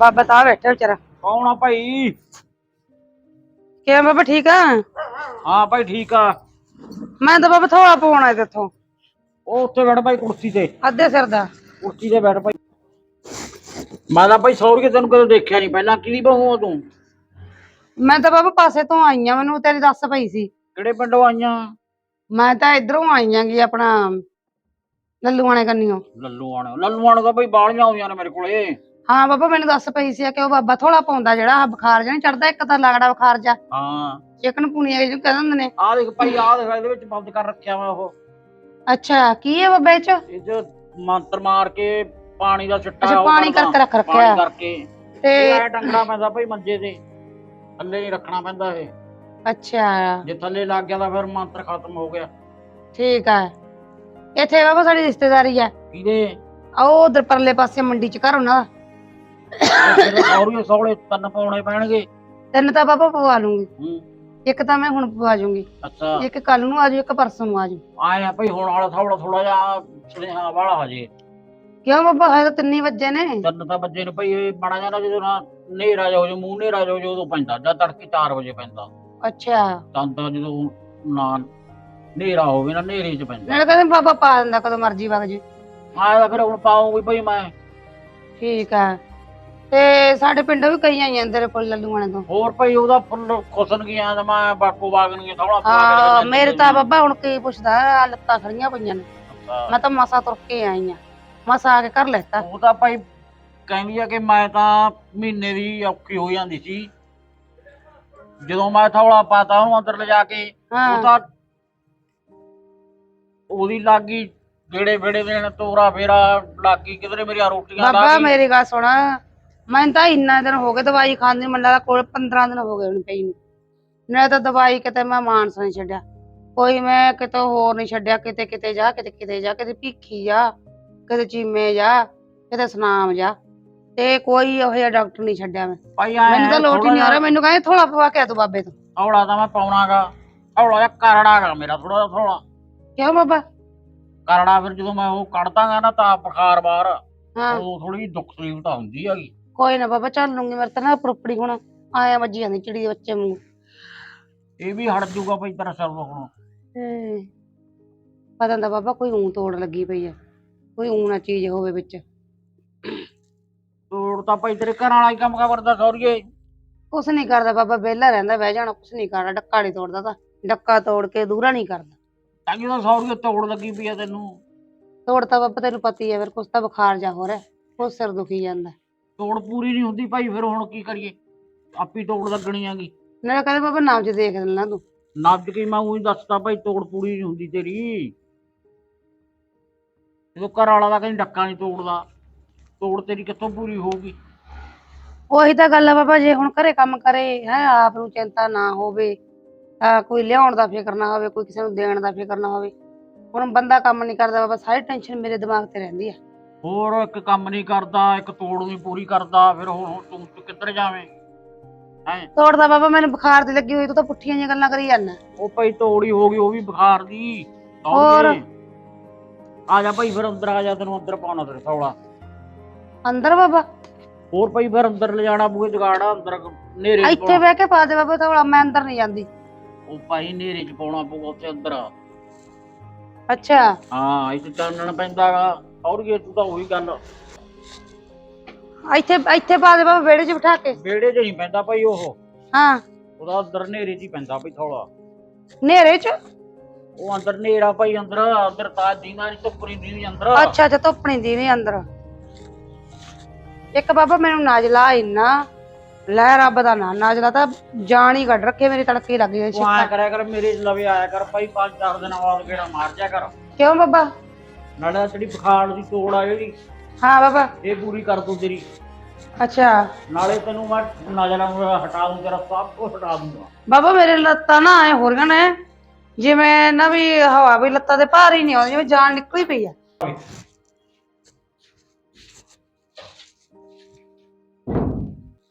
ਬਾਬਾ ਤਾਂ ਬੈਠਾ ਵਿਚਾਰਾ। ਕੌਣ ਆ ਭਾਈ? ਕਿਵੇਂ ਬਾਬਾ ਠੀਕ ਆ? ਹਾਂ ਭਾਈ ਠੀਕ ਆ। ਮੈਂ ਤਾਂ ਬਾਬਾ ਥੋੜਾ ਪਾਉਣਾ ਇੱਥੋਂ ਉਹ ਉੱਥੇ ਬੈਠ ਭਾਈ ਕੁਰਸੀ ਤੇ। ਅੱਧੇ ਸਿਰ ਦਾ। ਕੁਰਸੀ ਤੇ ਬੈਠ ਭਾਈ। ਮੈਂ ਤਾਂ ਭਾਈ ਸੌਰ ਕੇ ਤੈਨੂੰ ਕਦੇ ਦੇਖਿਆ ਨਹੀਂ ਪਹਿਲਾਂ ਕਿਹਦੀ ਬਹੂ ਆ ਤੂੰ? ਮੈਂ ਤਾਂ ਬਾਬਾ ਪਾਸੇ ਤੋਂ ਆਈ ਆ ਮੈਨੂੰ ਤੇਰੀ ਦੱਸ ਪਈ ਸੀ। ਕਿਹੜੇ ਪਿੰਡੋਂ ਆਈਆਂ ਮੈਂ ਤਾਂ ਇਧਰੋਂ ਆਈ ਆਂਗੀ ਆਪਣਾ ਲੱਲੂਆਣੇ ਕੰਨੀਓ। ਲੱਲੂ ਆਣੇ ਲੱਲੂ ਆਣੇ ਤਾਂ ਭਾਈ ਬਾਲੀਆਂ ਆਉਂਦੀਆਂ ਨੇ ਮੇਰੇ ਕੋਲੇ। ਹਾਂ ਬਾਬਾ ਮੈਨੂੰ ਦੱਸ ਪਈ ਸੀ ਕਿ ਉਹ ਬਾਬਾ ਥੋੜਾ ਪਾਉਂਦਾ ਜਿਹੜਾ ਆਹ ਬੁਖਾਰ ਨੀ ਚੜਦਾ ਇੱਕ ਤਾਂ ਲੱਗਦਾ ਬੁਖਾਰ ਜਾ ਹਾਂ। ਚਿਕਨ ਪੁਣੀਆ ਜਿਹਨੂੰ ਕਹਿੰਦੇ ਹੁੰਦੇ ਨੇ। ਆਹ ਦੇਖ ਭਾਈ ਆਹ ਦੇਖ ਇਹਦੇ ਵਿੱਚ ਬੰਦ ਕਰ ਰੱਖਿਆ ਵਾ ਉਹ। ਅੱਛਾ ਕੀ ਹੈ ਬਾਬਾ ਇਹ ਚ? ਇਹ ਮੰਤਰ ਮਾਰ ਕੇ ਪਾਣੀ ਦਾ ਛਿੱਟਾ ਅੱਛਾ ਉਹ ਪਾਣੀ ਕਰਦਾ। ਕਰਕੇ ਰੱਖ ਰੱਖਿਆ। ਪਾਣੀ ਕਰਕੇ। ਤੇ ਇਹ ਐ ਟੰਗਣਾ ਪੈਂਦਾ ਭਾਈ ਮੰਜੇ ਤੇ। ਥੱਲੇ ਨਹੀਂ ਰੱਖਣਾ ਪੈਂਦਾ ਇਹ। ਅੱਛਾ। ਜੇ ਥੱਲੇ ਲੱਗ ਗਿਆ ਤਾਂ ਫਿਰ ਮੰਤਰ ਖਤਮ ਹੋ ਗਿਆ। ਠੀਕ ਆ। ਇੱਥੇ ਬਾਬਾ ਸਾਡੀ ਰਿਸ਼ਤੇਦਾਰੀ ਆ। ਕਿਹਦੇ? ਉਹ ਉਧਰ ਪਰਲੇ ਪਾਸੇ ਮੰਡੀ ਚ ਘਰ ਉਹਨਾਂ ਦਾ। ਸੌਰੀਏ ਸੌਲੇ ਤਿੰਨ ਪਾਉਣੇ ਪੈਣਗੇ। ਤਿੰਨ ਤਾਂ ਬਾਬਾ ਪਵਾ ਲੂੰਗੀ। ਹੂੰ। ਇੱਕ ਤਾਂ ਮੈਂ ਹੁਣ ਪਵਾ ਜੂੰਗੀ। ਅੱਛਾ। ਇੱਕ ਕੱਲ ਨੂੰ ਆਜੂ ਇੱਕ ਪਰਸੋਂ ਨੂੰ ਆਜੂ। ਆਏ ਆ ਭਾਈ ਹੁਣ ਵਾਲਾ ਥੋੜਾ ਥੋੜਾ ਜਿਹਾ ਸੁਨੇਹਾ ਵਾਲਾ ਹਜੇ। ਕਿਉਂ ਬਾਬਾ ਹੈ ਤਾਂ ਤਿੰਨੀ ਵਜੇ ਨੇ। ਤਿੰਨ ਤਾਂ ਬੱਜੇ ਨੇ ਭਾਈ ਇਹ ਮਾੜਾ ਜਦੋਂ ਨਾ ਹਨੇਰਾ ਜਾ ਹੋ ਜਾ ਮੂੰਹ ਹਨੇਰਾ ਜਾ ਹੋ ਜਾ ਉਦੋਂ ਪੈਂਦਾ ਜਾਂ ਤੜਕੇ 4 ਵਜੇ ਪੈਂਦਾ। ਅੱਛਾ। ਤਾਂ ਤਾਂ ਜਦੋਂ ਨਾ ਹਨੇਰਾ ਹੋਵੇ ਨਾ ਹਨੇਰੇ ਚ ਪੈਂਦਾ। ਨਾਲੇ ਕਹਿੰਦੇ ਬਾਬਾ ਪਾ ਦਿੰਦਾ ਕਦੋਂ ਮਰਜ਼ੀ ਵਗ ਜੇ। ਆਇਆ ਫਿਰ ਹੁਣ ਪਾਉਂਗੀ ਭਾਈ ਮੈਂ। ਠੀਕ ਆ। ਤੇ ਸਾਡੇ ਪਿੰਡੋਂ ਵੀ ਕਈ ਆਈਆਂ ਤੇਰੇ ਕੋਲ ਲੱਲੂਆਣੇ ਤੋਂ ਹੋਰ ਭਾਈ ਉਹਦਾ ਫੁੱਲ ਖੁਸਨ ਗਿਆ ਤਾਂ ਮੈਂ ਬਾਕੋ ਬਾਗਨ ਗਿਆ ਥੋੜਾ ਹਾਂ ਮੇਰੇ ਤਾਂ ਬਾਬਾ ਹੁਣ ਕੀ ਪੁੱਛਦਾ ਆਹ ਲੱਤਾਂ ਖੜੀਆਂ ਪਈਆਂ ਨੇ। ਮੈਂ ਤਾਂ ਮਸਾ ਤੁਰ ਕੇ ਆਈ ਆ ਮਸਾ ਆ ਕੇ ਕਰ ਲੈਤਾ। ਉਹ ਤਾਂ ਭਾਈ ਕਹਿੰਦੀ ਆ ਕਿ ਮੈਂ ਤਾਂ ਮਹੀਨੇ ਦੀ ਔਖੀ ਹੋ ਜਾਂਦੀ ਸੀ। ਜਦੋਂ ਮੈਂ ਥੋੜਾ ਪਾਤਾ ਉਹਨੂੰ ਅੰਦਰ ਲਿਜਾ ਕੇ ਉਹ ਤਾਂ ਉਹਦੀ ਲੱਗੀ ਜਿਹੜੇ ਫੇੜੇ ਦੇਣ ਤੋਰਾ ਫੇਰਾ ਲੱਗੀ ਕਿਧਰੇ ਮੇਰੀਆਂ ਰੋਟੀਆਂ ਲਾ ਬਾਬਾ ਮੇਰੀ ਗੱਲ ਸੁਣ ਮੈਂ ਤਾਂ ਇੰਨਾ ਦਿਨ ਹੋ ਗਏ ਦਵਾਈ ਖਾਂਦੀ ਮੈਨੂੰ ਲੱਗਦਾ ਕੋਲ 15 ਦਿਨ ਹੋ ਗਏ ਹੁਣ ਪਈ ਨੂੰ। ਨਾ ਤਾਂ ਦਵਾਈ ਕਿਤੇ ਮੈਂ ਮਾਨਸ ਨਹੀਂ ਛੱਡਿਆ। ਕੋਈ ਮੈਂ ਕਿਤੇ ਹੋਰ ਨਹੀਂ ਛੱਡਿਆ ਕਿਤੇ ਕਿਤੇ ਜਾ ਕਿਤੇ ਕਿਤੇ ਜਾ ਕਿਤੇ ਭੀਖੀ ਜਾ ਕਿਤੇ ਚੀਮੇ ਜਾ ਕਿਤੇ ਸਨਾਮ ਜਾ। ਤੇ ਕੋਈ ਉਹ ਜਿਹਾ ਡਾਕਟਰ ਨਹੀਂ ਛੱਡਿਆ ਮੈਂ। ਭਾਈ ਮੈਨੂੰ ਤਾਂ ਲੋਟ ਹੀ ਨਹੀਂ ਆ ਰਿਹਾ ਮੈਨੂੰ ਕਹਿੰਦੇ ਥੋੜਾ ਪਵਾ ਕੇ ਆ ਤੂੰ ਬਾਬੇ ਤੋਂ। ਹੌਲਾ ਤਾਂ ਮੈਂ ਪਾਉਣਾਗਾ ਹੌਲਾ ਜਿਹਾ ਕਰੜਾਗਾ ਮੇਰਾ ਥੋੜਾ ਥੋੜਾ ਕਿਉਂ ਬਾਬਾ? ਕਰੜਾ ਫਿਰ ਜਦੋਂ ਮੈਂ ਉਹ ਕੱਢਦਾਗਾ ਨਾ ਤਾਂ ਬੁਖਾਰ ਬਾਹਰ ਹਾਂ। ਉਹ ਥੋੜੀ ਜਿਹੀ ਦੁੱਖ ਤਕਲੀਫ ਤਾਂ ਹੁੰਦੀ ਹੈਗੀ। ਕੋਈ ਨਾ ਬਾਬਾ ਚੱਲ ਲੂੰਗੀ ਮੇਰੇ ਤਾਂ ਨਾ ਪ੍ਰੋਪੜੀ ਹੁਣ। ਆਇਆ ਵੱਜੀ ਜਾਂਦੀ ਚਿੜੀ ਦੇ ਬੱਚੇ ਨੂੰ। ਇਹ ਵੀ ਹਟ ਜਾਊਗਾ ਭਾਈ ਤੇਰਾ ਸਿਰ ਹੁਣ। ਪਤਾ ਹੁੰਦਾ ਬਾਬਾ ਕੋਈ ਊਂ ਤੋੜ ਲੱਗੀ ਪਈ ਆ। ਕੋਈ ਊਂ ਨਾ ਚੀਜ਼ ਹੋਵੇ ਵਿੱਚ। ਤੋੜ ਤਾਂ ਭਾਈ ਤੇਰੇ ਘਰ ਵਾਲਾ ਹੀ ਕੰਮ ਕਰਦਾ ਸੌਰੀਏ। ਕੁਛ ਨਹੀਂ ਕਰਦਾ ਬਾਬਾ ਵਿਹਲਾ ਰਹਿੰਦਾ ਬਹਿ ਜਾਣਾ ਕੁਛ ਨਹੀਂ ਕਰਦਾ ਡੱਕਾ ਨਹੀਂ ਤੋੜਦਾ ਤਾਂ। ਡੱਕਾ ਤੋੜ ਕੇ ਦੂਰਾ ਨਹੀਂ ਕਰਦਾ। ਤਾਂ ਕਿ ਤਾਂ ਸੌਰੀਏ ਤੋੜ ਲੱਗੀ ਪਈ ਆ ਤੈਨੂੰ। ਤੋੜ ਤਾਂ ਬਾਬਾ ਤੈਨੂੰ ਪਤਾ ਹੀ ਆ ਫਿਰ ਕੁਛ ਤਾਂ ਬੁਖਾਰ ਜਾ ਹੋ ਰਿਹਾ ਕੁਛ ਸਿਰ ਦੁਖੀ ਜਾਂਦਾ। ਤੋੜ ਪੂਰੀ ਨਹੀਂ ਹੁੰਦੀ ਭਾਈ ਫਿਰ ਹੁਣ ਕੀ ਕਰੀਏ? ਆਪੀ ਤੋੜ ਲੱਗਣੀ ਆਗੀ ਨਾਲੇ ਕਹਿੰਦੇ ਬਾਬਾ ਨਾਮ ਚ ਦੇਖ ਲੈਣਾ ਤੂੰ। ਨੱਜ ਕੇ ਮੈਂ ਉਹੀ ਦੱਸਦਾ ਭਾਈ ਤੋੜ ਪੂਰੀ ਨਹੀਂ ਹੁੰਦੀ ਤੇਰੀ। ਜਦੋਂ ਘਰ ਵਾਲਾ ਦਾ ਕਹਿੰਦੀ ਡੱਕਾ ਨਹੀਂ ਤੋੜਦਾ ਤੋੜ ਤੇਰੀ ਕਿੱਥੋਂ ਪੂਰੀ ਹੋਊਗੀ? ਉਹੀ ਤਾਂ ਗੱਲ ਆ ਬਾਬਾ ਜੇ ਹੁਣ ਘਰੇ ਕੰਮ ਕਰੇ ਹੈ ਆਪ ਨੂੰ ਚਿੰਤਾ ਨਾ ਹੋਵੇ ਆ ਕੋਈ ਲਿਆਉਣ ਦਾ ਫਿਕਰ ਨਾ ਹੋਵੇ ਕੋਈ ਕਿਸੇ ਨੂੰ ਦੇਣ ਦਾ ਫਿਕਰ ਨਾ ਹੋਵੇ। ਹੁਣ ਬੰਦਾ ਕੰਮ ਨਹੀਂ ਕਰਦਾ ਬਾਬਾ ਸਾਰੀ ਟੈਨਸ਼ਨ ਮੇਰੇ ਦਿਮਾਗ ਤੇ ਰਹਿੰਦੀ ਆ। ਹੋਰ ਇੱਕ ਕੰਮ ਨਹੀਂ ਕਰਦਾ ਇੱਕ ਤੋੜ ਨਹੀਂ ਪੂਰੀ ਕਰਦਾ ਫਿਰ ਹੁਣ ਹੁਣ ਤੂੰ ਤੂੰ ਕਿੱਧਰ ਜਾਵੇਂ? ਹੈ? ਤੋੜਦਾ ਬਾਬਾ ਮੈਨੂੰ ਬੁਖਾਰ ਦੀ ਲੱਗੀ ਹੋਈ ਤੂੰ ਤਾਂ ਪੁੱਠੀਆਂ ਜਿਹੀਆਂ ਗੱਲਾਂ ਕਰੀ ਜਾਂਦਾ ਉਹ ਭਾਈ ਤੋੜੀ ਹੋ ਗਈ ਉਹ ਵੀ ਬੁਖਾਰ ਦੀ। ਹੋਰ? ਆ ਜਾ ਭਾਈ ਫਿਰ ਅੰਦਰ ਆ ਜਾ ਤੈਨੂੰ ਅੰਦਰ ਪਾਉਣਾ ਤੇਰੇ ਥੌਲਾ ਅੰਦਰ ਬਾਬਾ? ਹੋਰ ਭਾਈ ਫਿਰ ਅੰਦਰ ਲਿਜਾਣਾ ਬੂਏ ਜਗਾੜਾ ਅੰਦਰ ਨੇਰੇ ਇੱਥੇ ਬਹਿ ਕੇ ਪਾ ਦੇ ਬਾਬਾ ਥੋੜਾ ਮੈਂ ਅੰਦਰ ਨਹੀਂ ਜਾਂਦੀ। ਉਹ ਭਾਈ ਨੇਰੇ ਚ ਪਾਉਣਾ ਪਊਗਾ ਉੱਥੇ ਅੰਦਰ ਅੱਛਾ। ਹਾਂ ਇੱਥੇ ਚਾਨਣ ਪੈਂਦਾਗਾ। ਸੌਰੀਏ ਤੂੰ ਤਾਂ ਉਹੀ ਗੱਲ। ਇੱਥੇ ਇੱਥੇ ਪਾ ਦੇ ਬਾਬਾ ਵਿਹੜੇ 'ਚ ਬਿਠਾ ਕੇ। ਵਿਹੜੇ 'ਚ ਨਹੀਂ ਪੈਂਦਾ ਭਾਈ ਉਹ। ਹਾਂ। ਉਹਦਾ ਅੰਦਰ ਨੇਰੇ 'ਚ ਹੀ ਪੈਂਦਾ ਭਾਈ ਥੌਲਾ ਨੇਰੇ 'ਚ? ਉਹ ਅੰਦਰ ਨੇਰਾ ਭਾਈ ਅੰਦਰ ਅੰਦਰ ਤਾਂ ਦੀਨਾ ਨਹੀਂ ਧੁੱਪਰੀ ਦੀ ਅੰਦਰ। ਅੱਛਾ ਅੱਛਾ ਧੁੱਪਣੀ ਦੀ ਨਹੀਂ ਅੰਦਰ। ਇੱਕ ਬਾਬਾ ਮੈਨੂੰ ਨਾਜਲਾ ਇੰਨਾ। ਲੈ ਰੱਬ ਦਾ ਨਾਂ ਨਾਜਲਾ ਤਾਂ ਜਾਨ ਹੀ ਕੱਢ ਰੱਖੇ ਮੇਰੀ ਤੜਕੇ ਲੱਗ ਗਈ ਤੂੰ ਆਇਆ ਕਰਿਆ ਕਰ ਮੇਰੇ ਲਵੇ ਆਇਆ ਕਰ ਭਾਈ ਪੰਜ ਚਾਰ ਦਿਨ ਬਾਅਦ ਕਿਹੜਾ ਮਾਰ ਜਾ ਕਰ। ਕਿਉਂ ਬਾਬਾ? ਨਾਲੇ ਆਹ ਜਿਹੜੀ ਬੁਖਾਰ ਦੀ ਤੋੜ ਆ ਜਿਹੜੀ ਹਾਂ ਬਾਬਾ। ਇਹ ਪੂਰੀ ਕਰ ਦੂੰ ਤੇਰੀ। ਅੱਛਾ। ਨਾਲੇ ਤੈਨੂੰ ਮੈਂ ਨਜ਼ਰਾਂ ਹਟਾ ਦੂੰ ਤੇਰਾ ਸਭ ਕੁਝ ਹਟਾ ਦੂੰਗਾ। ਬਾਬਾ ਮੇਰੇ ਲੱਤਾਂ ਨਾ ਐ ਹੋ ਰਹੀਆਂ ਨੇ। ਜਿਵੇਂ ਨਾ ਵੀ ਹਵਾ ਵੀ ਲੱਤਾਂ ਦੇ ਭਾਰ ਹੀ ਨਹੀਂ ਆਉਂਦੀ ਜਿਵੇਂ ਜਾਨ ਨਿਕਲੀ ਪਈ ਆ।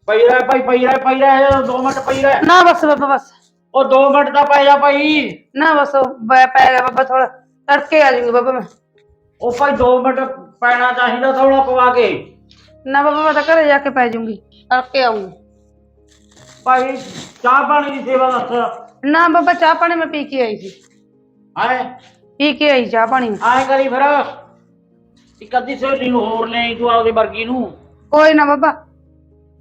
ਪਈ ਰਹਿ ਭਾਈ ਪਈ ਰਹਿ ਪਈ ਰਹਿ ਦੋ ਮਿੰਟ ਪਈ ਰਹਿ। ਨਾ ਬਸ ਬਾਬਾ ਬਸ। ਉਹ ਦੋ ਮਿੰਟ ਦਾ ਪੈ ਜਾ ਭਾਈ। ਨਾ ਬਸ ਉਹ ਬੈ- ਪੈ ਗਿਆ ਬਾਬਾ ਥੋੜਾ ਤੜਕੇ ਆ ਜਾਊਂਗੀ ਬਾਬਾ ਮੈਂ। ਉਹ ਭਾਈ ਦੋ ਮਿੰਟ ਪੈਣਾ ਚਾਹੀਦਾ ਥੋੜਾ ਪਵਾ ਕੇ। ਨਾ ਬਾਬਾ ਮੈਂ ਤਾਂ ਘਰੇ ਜਾ ਕੇ ਪੈ ਜਾਊਂਗੀ। ਕਰਕੇ ਆਉਂਗੀ ਭਾਈ ਚਾਹ ਪਾਣੀ ਦੀ ਸੇਵਾ ਦੱਸ। ਨਾ ਬਾਬਾ ਚਾਹ ਪਾਣੀ ਮੈਂ ਪੀ ਕੇ ਆਈ ਸੀ। ਆਏ? ਪੀ ਕੇ ਆਈ ਚਾਹ ਪਾਣੀ। ਆਏ ਕਰੀ ਫਿਰ। ਇੱਕ ਅੱਧੀ ਸਹੇਲੀ ਨੂੰ ਹੋਰ ਲੈ ਤੂੰ ਆਪਦੇ ਵਰਗੀ ਨੂੰ। ਕੋਈ ਨਾ ਬਾਬਾ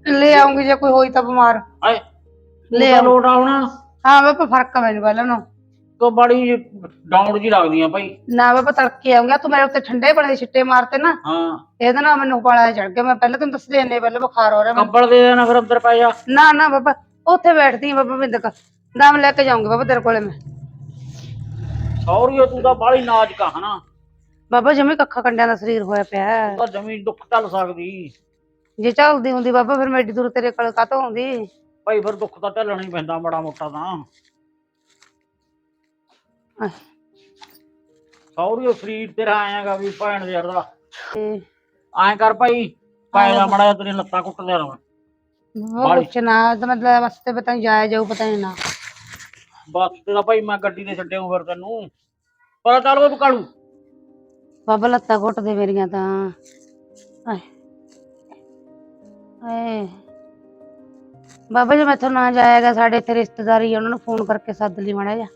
ਲੈ ਆਉਂਗੀ ਜੇ ਕੋਈ ਹੋਈ ਤਾਂ ਬਿਮਾਰ। ਆਏ ਲੈ ਲੈ ਆਓ। ਲੋਟ ਆਉਣਾ ਹਾਂ ਬਾਬਾ ਫ਼ਰਕ ਆ ਮੈਨੂੰ ਪਹਿਲਾਂ ਨੂੰ ਕੋ ਬੜੀ ਡਾਊਨ ਜੀ ਲੱਗਦੀਆਂ ਭਾਈ। ਨਾ ਬਾਬਾ ਤੜਕੇ ਆਉਂਗਾ ਤੂੰ ਮੇਰੇ ਉੱਤੇ ਠੰਡੇ ਦੇ ਛਿੱਟੇ ਮਾਰਤੇ ਨਾ। ਹਾਂ। ਇਹਦੇ ਨਾਲ ਮੈਨੂੰ ਪਾਲਾ ਚੜ ਗਿਆ ਮੈਂ ਪਹਿਲਾਂ ਤੈਨੂੰ ਦੱਸਦੇ ਇੰਨੇ ਪਹਿਲਾਂ ਬੁਖਾਰ ਹੋ ਰਿਹਾ ਮੈਨੂੰ। ਕੰਬਲ ਦੇ ਦੇਣਾ ਫਿਰ ਅੰਦਰ ਪੈ ਜਾ। ਨਾ ਨਾ ਬਾਬਾ ਉੱਥੇ ਬੈਠਦੀ ਆ ਬਾਬਾ ਬਿੰਦਕ ਦਮ ਲੈ ਕੇ ਜਾਊਂਗੀ ਬਾਬਾ ਤੇਰੇ ਕੋਲੇ ਮੈਂ। ਸੌਰੀਓ ਤੂੰ ਤਾਂ ਬਾਹਲੀ ਨਾਜ਼ੁਕ ਆ ਹਨਾ? ਬਾਬਾ ਜਮੇ ਕੱਖਾ ਕੰਡਿਆਂ ਦਾ ਸਰੀਰ ਹੋਇਆ ਪਿਆ। ਹੈ। ਤੂੰ ਤਾਂ ਜਮੀ ਦੁੱਖ ਢੱਲ ਸਕਦੀ। ਜੇ ਚੱਲਦੀ ਹੁੰਦੀ ਬਾਬਾ ਫਿਰ ਮੈਂ ਏਡੀ ਦੂਰ ਤੇਰੇ ਕੋਲ ਕਾਤੋਂ ਆਉਂਦੀ? ਭਾਈ ਫਿਰ ਦੁੱਖ ਤਾਂ ਢੱਲਣਾ ਹੀ ਪੈਂਦਾ ਬੜਾ ਮੋਟਾ ਤਾਂ। ਸੌਰੀਓ ਸਰੀਰ ਤੇਰਾ ਆਏਗਾ ਵੀ ਭੈਣ ਦੇ ਦਾ। ਤੇ ਐਂ ਕਰ ਭਾਈ ਪੈ ਜਾ ਮੜਾ ਤੇਰੀ ਲੱਤਾਂ ਕੁੱਟਦੇ ਰਹਾਂ ਉਹ ਕੁਛ ਨਾ ਤਾਂ ਮਤਲਬ ਵਾਸਤੇ ਪਤਾ ਨਹੀਂ ਜਾਇਆ ਜਾਊ ਪਤਾ ਨਹੀਂ ਨਾ। ਬਸ ਤੇਰਾ ਭਾਈ ਮੈਂ ਗੱਡੀ ਤੇ ਛੱਡਿਆ ਫਿਰ ਤੈਨੂੰ। ਪਤਾ ਚੱਲ ਉਹ ਕਾਲੂ? ਬਾਬਾ ਲੱਤਾਂ ਘੁੱਟਦੇ ਮੇਰੀਆਂ ਤਾਂ। ਆਏ। ਆਏ। ਬਾਬਾ ਜੀ ਮੈਥੋਂ ਨਾ ਜਾਏਗਾ ਸਾਡੇ ਇੱਥੇ ਰਿਸ਼ਤੇਦਾਰੀ ਆ ਉਹਨਾਂ ਨੂੰ ਫੋਨ ਕਰਕੇ ਸੱਦ ਲਈ ਮਾੜਾ ਜਾ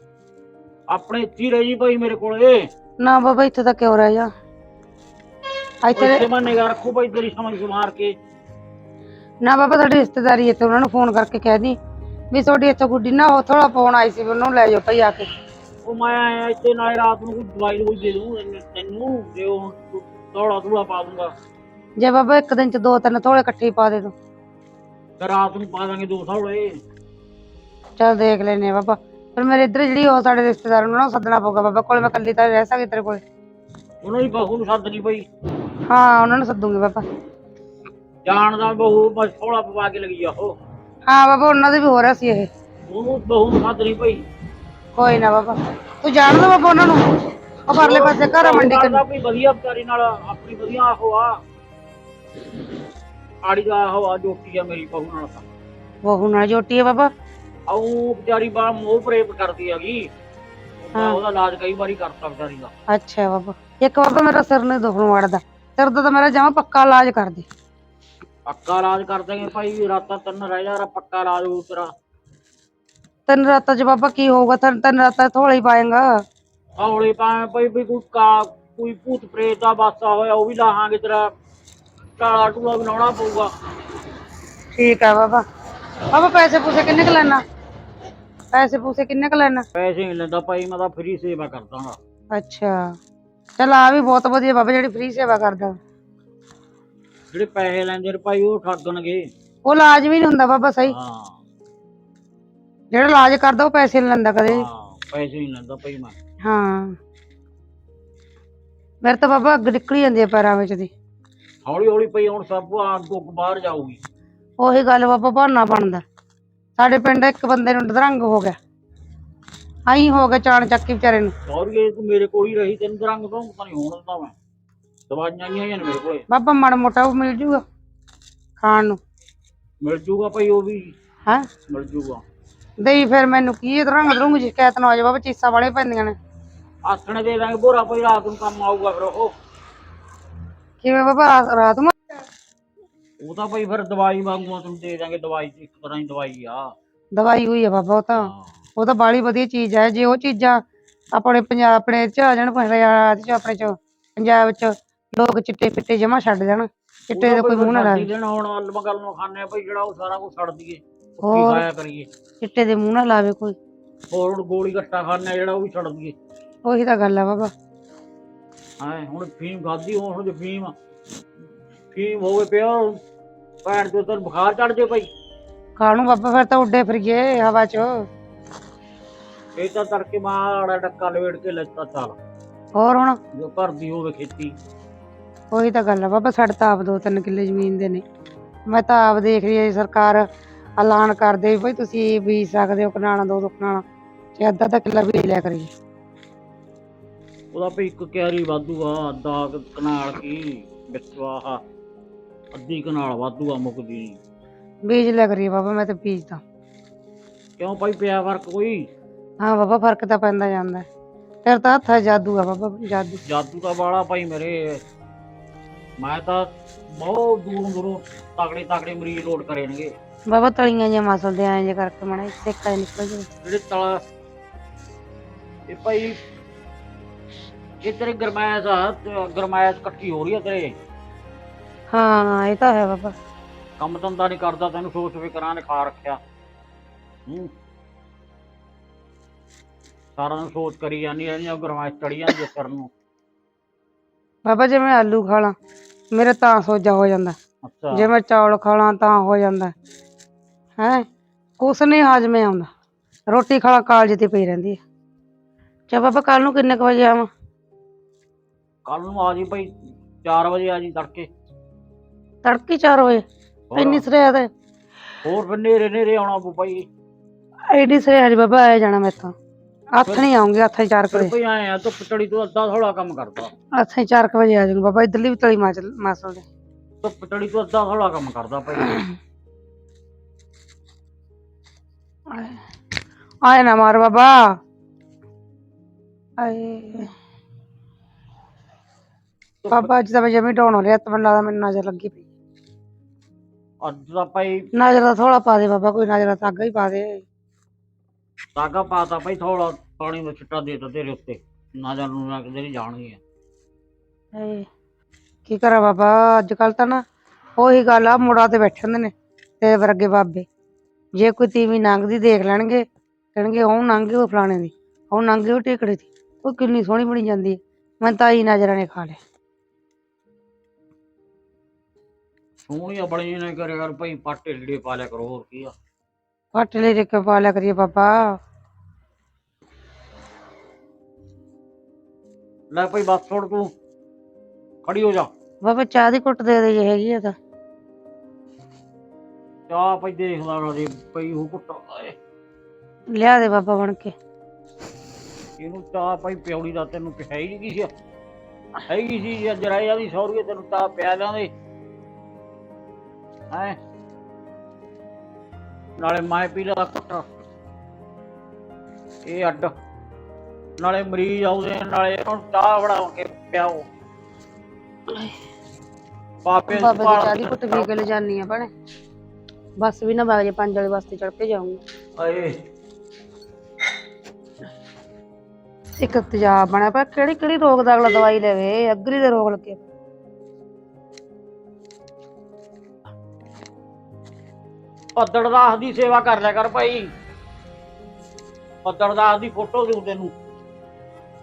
ਆਪਣੇ ਰਹਿ ਜੀ ਭਾਈ ਮੇਰੇ ਕੋਲੇ। ਨਾ ਬਾਬਾ ਇੱਥੇ ਤਾਂ ਕਿਉਂ ਰਹਿ ਜਾ? ਇੱਥੇ ਇੱਥੇ ਮੈਂ ਨਿਗਾਹ ਰੱਖੋ ਭਾਈ ਤੇਰੀ ਸਮਝ ਮਾਰ ਕੇ। ਨਾ ਬਾਬਾ ਤੁਹਾਡੀ ਰਿਸ਼ਤੇਦਾਰੀ ਇੱਥੇ ਉਹਨਾਂ ਨੂੰ ਫੋਨ ਕਰਕੇ ਕਹਿ ਦੀ। ਵੀ ਤੁਹਾਡੀ ਇੱਥੇ ਗੁੱਡੀ ਨਾ ਉਹ ਥੋੜਾ ਫੋਨ ਆਈ ਸੀ ਵੀ ਉਹਨੂੰ ਲੈ ਜਾਓ ਭਾਈ ਆ ਕੇ। ਉਹ ਮੈਂ ਆਇਆ ਇੱਥੇ ਨਾਲੇ ਰਾਤ ਨੂੰ ਕੋਈ ਦਵਾਈ ਦਵਾਈ ਦੇ ਦੂੰ ਤੈਨੂੰ ਤੇ ਉਹ ਥੋੜਾ ਥੋੜਾ ਪਾ ਦੂੰਗਾ। ਜੇ ਬਾਬਾ ਇੱਕ ਦਿਨ ਚ ਦੋ ਤਿੰਨ ਥੋੜੇ ਇਕੱਠੇ ਹੀ ਪਾ ਦੇ ਤੂੰ। ਤੇ ਰਾਤ ਨੂੰ ਪਾ ਦਾਂਗੇ ਦੋ ਥੋੜੇ ਚਲ ਦੇਖ ਲੈਨੇ ਆ ਬਾਬਾ। ਪਰ ਮੇਰੇ ਇੱਧਰ ਜਿਹੜੀ ਉਹ ਸਾਡੇ ਰਿਸ਼ਤੇਦਾਰ ਉਹਨਾਂ ਨੂੰ ਸੱਦਣਾ ਪਊਗਾ ਬਾਬਾ ਕੋਲ ਮੈਂ ਇਕੱਲੀ ਤਾਂ ਰਹਿ ਸਕਦੀ ਤੇਰੇ ਕੋਲ। ਉਹਨਾਂ ਦੀ ਬਹੂ ਨੂੰ ਸੱਦ ਲਈ ਭਾਈ ਹਾਂ ਉਹਨਾਂ ਨੂੰ ਸੱਦੂਗੀ ਬਾਬਾ। ਜਾਣ ਦਾ ਬਹੂ ਬਸ ਥੋੜਾ ਪਵਾ ਕੇ ਲੱਗੀ ਆ ਉਹ। ਹਾਂ ਬਾਬਾ ਉਹਨਾਂ ਦੇ ਵੀ ਹੋ ਰਿਹਾ ਸੀ ਇਹ। ਉਹਨੂੰ ਬਹੂ ਨੂੰ ਸੱਦ ਲਈ ਭਾਈ ਕੋਈ ਨਾ ਬਾਬਾ ਤੂੰ ਜਾਣਦਾ ਬਾਬਾ ਉਹਨਾਂ ਨੂੰ। ਉਹ ਪਰਲੇ ਪਾਸੇ ਘਰ ਆ ਮੰਡੀ ਦਾ ਕੋਈ ਵਧੀਆ ਵਿਚਾਰੀ ਨਾਲ ਆਪਣੀ ਵਧੀਆ ਆਹੋ ਆ। ਆੜੀ ਦਾ ਆਹੋ ਆ ਜੋਟੀ ਆ ਮੇਰੀ ਬਹੂ ਨਾਲ ਬਹੂ ਨਾਲ ਜੋਟੀ ਹੈ ਬਾਬਾ। ਉਹ ਵਿਚਾਰੀ ਬਾ ਮੋਹ ਪ੍ਰੇਮ ਕਰਦੀ ਹੈਗੀ। ਉਹਦਾ- ਹਾਂ। ਉਹਦਾ ਇਲਾਜ ਕਈ ਵਾਰੀ ਕਰਤਾ ਵਿਚਾਰੀ ਦਾ। ਅੱਛਾ ਬਾਬਾ ਇੱਕ ਬਾਬਾ ਮੇਰਾ ਸਿਰ ਨਹੀਂ ਦੁਖਣ ਵੜਦਾ। ਸਿਰ ਦਾ ਤਾਂ ਮੇਰਾ ਜਮਾ ਪੱਕਾ ਇਲਾਜ ਕਰ ਦੇ। ਪੱਕਾ ਇਲਾਜ ਕਰ ਦਾਂਗੇ ਭਾਈ ਰਾਤਾਂ ਤਿੰਨ ਰਹਿ ਜਾ ਪੱਕਾ ਇਲਾਜ ਹੋਊ ਤੇਰਾ। ਤਿੰਨ ਰਾਤਾਂ ਚ ਬਾਬਾ ਕੀ ਹੋਊਗਾ ਤਿੰਨ ਤਿੰਨ ਰਾਤਾਂ ਥੋੜਾ ਪਾਏਗਾ। ਹੌਲੇ ਭਾਵੇਂ ਭਾਈ ਵੀ ਕੋਈ ਕਾ ਕੋਈ ਭੂਤ ਪ੍ਰੇਤ ਦਾ ਵਾਸਾ ਹੋਇਆ ਉਹ ਵੀ ਲਾਹਾਂਗੇ ਤੇਰਾ। ਕਾਲਾ ਟੂਆ ਬਣਾਉਣਾ ਪਊਗਾ। ਠੀਕ ਆ ਬਾਬਾ। ਬਾਬਾ ਪੈਸੇ ਪੂਸੇ ਕਿੰਨੇ ਕ ਲੈਣਾ? ਪੈਸੇ ਪੂਸੇ ਕਿੰਨੇ ਕ ਲੈਣਾ? ਪੈਸੇ ਨਹੀਂ ਲੈਂਦਾ ਭਾਈ ਮੈਂ ਤਾਂ ਫ੍ਰੀ ਸੇਵਾ ਕਰਦਾਗਾ ਅੱਛਾ। ਚਲ ਆ ਵੀ ਬਹੁਤ ਵਧੀਆ ਬਾਬਾ ਜਿਹੜੀ ਫ੍ਰੀ ਸੇਵਾ ਕਰਦਾ। ਜਿਹੜੇ ਪੈਸੇ ਲੈਂਦੇ ਨੇ ਭਾਈ ਉਹ ਠੱਗਣਗੇ ਉਹ ਇਲਾਜ ਵੀ ਨਹੀਂ ਹੁੰਦਾ ਬਾਬਾ ਸਹੀ। ਹਾਂ। ਜਿਹੜਾ ਇਲਾਜ ਕਰਦਾ ਉਹ ਪੈਸੇ ਨਹੀਂ ਲੈਂਦਾ ਕਦੇ। ਵੀ। ਹਾਂ ਪੈਸੇ ਨਹੀਂ ਲੈਂਦਾ ਭਾਈ ਮੈਂ। ਹਾਂ। ਮੇਰੇ ਤਾਂ ਬਾਬਾ ਅੱਗ ਨਿਕਲੀ ਜਾਂਦੀ ਆ ਪੈਰਾਂ ਵਿੱਚ ਦੀ। ਹੌਲੀ ਹੌਲੀ ਪਈ ਹੁਣ ਸਭ ਆ ਗੁੱਗ ਬਾਹਰ ਜਾਊਗੀ। ਉਹੀ ਗੱਲ ਬਾਬਾ ਬਹਾਨਾ ਬਣਦਾ। ਸਾਡੇ ਪਿੰਡ ਇੱਕ ਬੰਦੇ ਨੂੰ ਦਰੰਗ ਹੋ ਗਿਆ। ਆਈ ਹੋ ਗਿਆ ਚਾਣ ਚੱਕੀ ਵਿਚਾਰੇ ਨੂੰ। ਸੌਰੀ ਤੂੰ ਮੇਰੇ ਕੋਲ ਹੀ ਰਹੀ ਤੈਨੂੰ ਰੰਗ ਤੋਂ ਤਾਂ ਨਹੀਂ ਹੋਣ ਦਿੰਦਾ ਮੈਂ। ਦਵਾਈਆਂ ਆਈਆਂ ਹੋਈਆਂ ਨੇ ਮੇਰੇ ਕੋਲੇ? ਬਾਬਾ ਮਾੜਾ ਮੋਟਾ ਉਹ ਮਿਲ ਜੂਗਾ ਖਾਣ ਨੂੰ। ਮਿਲ ਜੂਗਾ ਭਾਈ ਉਹ ਵੀ। ਹੈ? ਮਿਲ ਜੂਗਾ। ਦੇਈ ਫਿਰ ਮੈਨੂੰ ਕੀ ਇਹ ਦਰੰਗ ਦਰੰਗ ਜੀ ਸ਼ਿਕਾਇਤ ਨਾ ਹੋ ਜਾਵੇ ਬਾਬਾ ਚੀਸਾਂ ਵਾਲੇ ਪੈਂਦੀਆਂ ਨੇ। ਆਸਣੇ ਦੇ ਦਾਂਗੇ ਬੋਰਾ ਭਾਈ ਰਾਤ ਨੂੰ ਕੰਮ ਆਊਗਾ ਫਿਰ ਉਹ। ਕਿਵੇਂ ਬਾਬਾ ਰਾਤ ਨੂੰ ਉਹ ਤਾਂ ਭਾਈ ਫਿਰ ਦਵਾਈ ਵਾਂਗੂ ਤੈਨੂੰ ਦੇ ਦਾਂਗੇ ਦਵਾਈ ਇੱਕ ਤਰ੍ਹਾਂ ਦੀ ਦਵਾਈ ਆ। ਦਵਾਈ ਹੋਈ ਆ ਬਾਬਾ ਉਹ ਤਾਂ ਹਾਂ। ਉਹ ਤਾਂ ਬਾਲੀ ਵਧੀਆ ਚੀਜ਼ ਹੈ ਜੇ ਉਹ ਚੀਜ਼ਾਂ ਆਪਣੇ ਪੰਜਾਬ ਆਪਣੇ ਚ ਆ ਜਾਣ ਪੰਜਾਬ ਚ ਆਪਣੇ ਚ ਪੰਜਾਬ ਚ ਲੋਕ ਚਿੱਟੇ ਪਿੱਟੇ ਜਮਾ ਛੱਡ ਦੇਣ ਚਿੱਟੇ ਦੇ ਕੋਈ ਮੂੰਹ ਨਾ ਲਾਵੇ। ਦਿਨ ਹੁਣ ਅਲਮ ਗੱਲ ਨੂੰ ਖਾਣੇ ਭਾਈ ਜਿਹੜਾ ਉਹ ਸਾਰਾ ਕੁਝ ਛੱਡ ਦਈਏ ਕੀ ਹੋਰ। ਖਾਇਆ ਕਰੀਏ। ਚਿੱਟੇ ਦੇ ਮੂੰਹ ਨਾ ਲਾਵੇ ਕੋਈ। ਹੋਰ ਹੁਣ ਗੋਲੀ ਘੱਟਾ ਖਾਣੇ ਜਿਹੜਾ ਉਹ ਵੀ ਛੱਡ ਦਈਏ। ਉਹੀ ਤਾਂ ਗੱਲ ਆ ਬਾਬਾ। ਹਾਂ ਹੁਣ ਫੀਮ ਖਾਦੀ ਹੁਣ ਜੇ ਫੀਮ ਫੀਮ ਹੋਵੇ ਪਿਆ ਭੈਣ ਚੋ ਤੈਨੂੰ ਬੁਖਾਰ ਚੜ ਜੇ ਭਾਈ। ਕਾਹਨੂੰ ਬਾਬਾ ਫਿਰ ਤਾਂ ਉੱਡੇ ਫਿਰੀਏ ਹਵਾ ਚ। ਇਹ ਤਾਂ ਤੜਕੇ ਮਾੜਾ ਡੱਕਾ ਲਵੇੜ ਕੇ ਲੈਤਾ ਚੱਲ ਹੋਰ ਹੁਣ? ਜੋ ਘਰ ਦੀ ਹੋਵੇ ਖੇਤੀ। ਉਹੀ ਤਾਂ ਗੱਲ ਆ ਬਾਬਾ ਸਾਡੇ ਤਾਂ ਆਪ ਦੋ ਤਿੰਨ ਕਿੱਲੇ ਜ਼ਮੀਨ ਦੇ ਨੇ। ਮੈਂ ਤਾਂ ਆਪ ਦੇਖ ਰਹੀ ਹਾਂ ਜੀ ਸਰਕਾਰ ਐਲਾਨ ਕਰਦੇ ਵੀ ਭਾਈ ਤੁਸੀਂ ਬੀਜ ਸਕਦੇ ਹੋ ਕਨਾਣਾ ਦੋ ਦੋ ਕਨਾਣਾ ਤੇ ਅੱਧਾ ਅੱਧਾ ਕਿੱਲਾ ਬੀਜ ਲਿਆ ਕਰੀਏ। ਉਹਦਾ ਵੀ ਇੱਕ ਕਿਆਰੀ ਵਾਧੂ ਆ ਅੱਧਾ ਕਨਾਲ ਕੀ ਵਿੱਚਵਾ ਆ ਅੱਧੀ ਕਨਾਲ ਵਾਧੂ ਆ ਮੁੱਕਦੀ ਨੀ ਬੀਜ ਲਿਆ ਕਰੀਏ ਬਾਬਾ ਮੈਂ ਤਾਂ ਬੀਜਦਾ ਕਿਉਂ ਭਾਈ ਪਿਆ ਫ਼ਰਕ ਕੋਈ? ਹਾਂ ਬਾਬਾ ਫ਼ਰਕ ਤਾਂ ਪੈਂਦਾ ਜਾਂਦਾ। ਹੈ। ਫਿਰ ਤਾਂ ਹੱਥਾਂ ਜਾਦੂ ਆ ਬਾਬਾ ਜਾਦੂ। ਜਾਦੂ ਦਾ ਬਾਲਾ ਭਾਈ ਮੇਰੇ। ਮੈਂ ਤਾਂ ਬਹੁਤ ਦੂਰੋਂ ਦੂਰੋਂ ਤਗੜੇ ਤਗੜੇ ਮਰੀਜ਼ ਲੋਡ ਕਰੇਣਗੇ ਬਾਬਾ ਤਲੀਆਂ ਜਿਹਾ ਮਸਲ ਦੇ ਐਂ ਜੇ ਕਰਕੇ ਮਣਾ ਸੇਕਾ ਜਿਹਾ ਨਿਕਲ ਜਾਵੇ। ਜਿਹੜੇ ਤਲਾ ਇਹ ਭਾਈ ਇਹ ਤੇਰੇ ਗਰਮੈਸ਼ ਆ ਤੇ ਇਕੱਠੀ ਹੋ ਰਹੀ ਆ ਤੇਰੇ। ਹਾਂ ਇਹ ਤਾਂ ਹੈ ਬਾਬਾ। ਕੰਮ ਧੰਦਾ ਨਹੀਂ ਕਰਦਾ ਤੈਨੂੰ ਸੋਚ ਫਿਕਰਾਂ ਨੇ ਖਾ ਰੱਖਿਆ। ਹੂੰ। ਸਾਰਾ ਦਿਨ ਸੋਚ ਕਰੀ ਜਾਂਦੀ ਰਹਿੰਦੀ ਗਰਮੈਸ਼ ਚੜੀ ਜਾਂਦੀ ਆ ਸਿਰ ਨੂੰ। ਬਾਬਾ ਜੇ ਮੈਂ ਆਲੂ ਖਾ ਲਾਂ ਮੇਰੇ ਤਾਂ ਸੋਜਾ ਹੋ ਜਾਂਦਾ। ਅੱਛਾ। ਜੇ ਮੈਂ ਚੌਲ ਖਾ ਲਾਂ ਤਾਂ ਹੋ ਜਾਂਦਾ। ਹੈ? ਕੁਛ ਨਹੀਂ ਹਾਜ਼ਮੇ ਆਉਂਦਾ। ਰੋਟੀ ਖਾ ਲਾ ਕਾਲਜ ਤੇ ਪਈ ਰਹਿੰਦੀ ਹੈ ਚਾ ਬਾਬਾ ਕੱਲ ਨੂੰ ਕਿੰਨੇ ਕੁ ਵਜੇ ਆਵਾਂ? ਕੱਲ ਨੂੰ ਆ ਜੀ ਭਾਈ 4 ਵਜੇ ਆ ਜੀ ਤੜਕੇ। ਤੜਕੇ 4 ਵਜੇ ਹੋਰ- ਇੰਨੀ ਸਰੇ ਤੇ। ਹੋਰ ਫਿਰ ਨੇਰੇ ਨੇਰੇ ਆਉਣਾ ਪਊ ਭਾਈ ਐਡੀ ਸਰੇ ਹਜ ਬਾਬਾ ਆ ਜਾਣਾ ਮੈਥੋਂ ਹੱਥ ਨਹੀਂ ਆਉਂਗੀ ਹੱਥਾਂ 4 ਫਿਰ ਵਜੇ। ਭਾਈ ਆਏ ਆ ਧੁੱਪ ਚੜੀ ਤੋਂ ਅੱਧਾ ਥੋੜਾ ਕੰਮ ਕਰਦਾ। ਹੱਥਾਂ 4 ਵਜੇ ਆ ਜਾਊਂਗਾ ਬਾਬਾ ਇਧਰਲੀ ਵੀ ਤਲੀ ਮਾਚਲ ਮਾਸਲ ਦੇ। ਧੁੱਪ ਚੜੀ ਤੋਂ ਅੱਧਾ ਥੋੜਾ ਕੰਮ ਕਰਦਾ ਭਾਈ। ਆਏ ਨਾ ਮਾਰ ਬਾਬਾ। ਆਏ। ਬਾਬਾ ਅੱਜ ਤਾਂ ਮੈਂ ਜਮੀ ਡਾਉਣ ਹੋ ਰਿਹਾ ਤਾਂ ਮੈਨੂੰ ਲੱਗਦਾ ਮੈਨੂੰ ਨਜ਼ਰ ਲੱਗੀ ਪਈ। ਅੱਜ ਭਾਈ ਨਜ਼ਰ ਦਾ ਥੋੜਾ ਪਾ ਦੇ ਬਾਬਾ ਕੋਈ ਨਜ਼ਰ ਦਾ ਧਾਗਾ ਹੀ ਪਾ ਦੇ। ਤਾਗਾ ਪਾਤਾ ਭਾਈ ਥੋੜਾ ਪਾਣੀ ਦਾ ਛਿੱਟਾ ਦੇ ਤਾ ਤੇਰੇ ਉੱਤੇ। ਨਾ ਜਾਣ ਨੂੰ ਨਾ ਕਿਤੇ ਨਹੀਂ ਜਾਣਗੀ ਹਾਏ, ਕੀ ਕਰਾਂ ਬਾਬਾ ਅੱਜ ਕੱਲ ਤਾਂ ਨਾ ਉਹੀ ਗੱਲ ਆ ਮੁੜਾ ਤੇ ਬੈਠੇ ਹੁੰਦੇ ਨੇ ਤੇਰੇ ਵਰਗੇ ਬਾਬੇ। ਜੇ ਕੋਈ ਤੀਵੀਂ ਲੰਘਦੀ ਦੇਖ ਲੈਣਗੇ ਕਹਿਣਗੇ ਉਹ ਲੰਘ ਉਹ ਫਲਾਣੇ ਦੀ ਉਹ ਲੰਘ ਉਹ ਟਿਕੜੀ ਦੀ ਉਹ ਕਿੰਨੀ ਸੋਹਣੀ ਬਣੀ ਜਾਂਦੀ ਹੈ। ਮੈਂ ਤਾਂ ਹੀ ਨਜ਼ਰਾਂ ਨੇ ਖਾ ਲਿਆ। ਸੋਹਣੀਆਂ ਬੜੀਆਂ ਨੇ ਕਰ ਭਾਈ ਪਾਟੇ ਲੀੜੇ ਪਾ ਲਿਆ ਕਰੋ ਹੋਰ ਕੀ ਆ? ਫੱਟ ਲੈ ਰਿਕ ਪਾ ਲਿਆ ਕਰੀਏ ਬਾਬਾ ਲੈ ਭਾਈ ਬਸ ਛੋੜ ਤੂੰ ਖੜੀ ਹੋ ਜਾ। ਬਾਬਾ ਚਾਹ ਦੀ ਘੁੱਟ ਦੇ ਦੇ ਜੇ ਹੈਗੀ ਆ ਤਾਂ। ਚਾਹ ਭਾਈ ਦੇਖਦਾ ਨਾ ਜੀ ਪਈ ਉਹ ਕੁੱਟ ਓਏ, ਲਿਆ ਦੇ ਬਾਬਾ ਬਣ ਕੇ। ਇਹਨੂੰ ਚਾਹ ਭਾਈ ਪਿਉੜੀ ਦਾ ਤੈਨੂੰ ਹੈ ਹੀ ਨਹੀਂ ਸੀ ਹੈਗੀ ਸੀ ਅੱਜ ਰਾਇਆ ਦੀ ਸੌਰੀਏ ਤੈਨੂੰ ਚਾਹ ਪਿਆ ਲਿਆਂਦੇ ਹੈ। ਨਾਲੇ ਮੈਂ ਪੀ ਲਾ ਕੁੱਟ ਇਹ ਅੱਡ। ਨਾਲੇ ਮਰੀਜ਼ ਆਉਂਦੇ ਨਾਲੇ ਉਹਨੂੰ ਚਾਹ ਬਣਾ ਕੇ ਪਿਆਓ। ਪਾਪੇ ਬਾਬਾ ਦੀ ਚਾਹ ਦੀ ਘੁੱਟ ਪੀ ਕੇ ਲੈ ਜਾਨੀ ਆ ਭੈਣੇ? ਬੱਸ ਵੀ ਨਾ ਜੇ ਪੰਜ ਵਾਲੇ ਬੱਸ ਤੇ ਚੜ ਕੇ ਜਾਊਂਗੀ। ਆਏ ਇੱਕ ਤੇਜ਼ਾਬ ਬਣਿਆ ਪਿਆ ਕਿਹੜੀ ਕਿਹੜੀ ਰੋਗ ਦਾ ਅਗਲਾ ਦਵਾਈ ਲੈਵੇ ਅਗਰੀ ਦੇ ਰੋਗ ਲੱਗੇ। ਪੱਦੜ ਦਾਸ ਦੀ ਸੇਵਾ ਕਰ ਲਿਆ ਕਰ ਭਾਈ। ਪੱਦੜ ਦਾਸ ਦੀ ਫੋਟੋ ਦੇਉ ਤੈਨੂੰ।